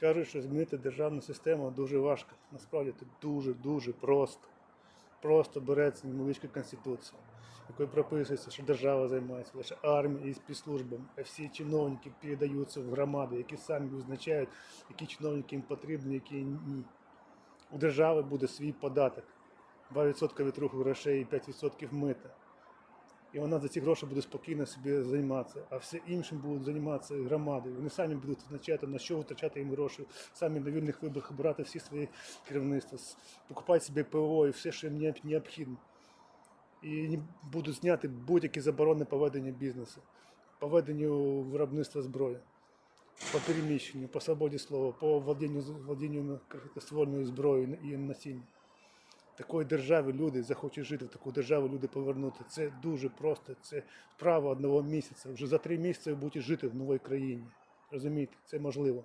Кажуть, що змінити державну систему дуже важко. Насправді це дуже-дуже просто. Просто береться невеличка конституція, якою прописується, що держава займається лише армією і спецслужбами, а всі чиновники передаються в громади, які самі визначають, які чиновники їм потрібні, які ні. У держави буде свій податок. 2% від руху грошей і 5% мита. І вона за ці гроші буде спокійно собі займатися, а все іншим будуть займатися громади. Вони самі будуть визначати, на що витрачати їм гроші, самі на вільних виборах брати всі свої керівництва, покупати собі ПВО і все, що їм необхідно. І будуть зняти будь-які заборони по веденню бізнесу, по веденню виробництва зброї, по переміщенню, по свободі слова, по владінню, владінню короткоствольною зброєю і насінням такої держави люди захочуть жити в таку державу, люди повернути. Це дуже просто. Це справа одного місяця. Вже за три місяці ви будете жити в новій країні. Розумієте, це можливо.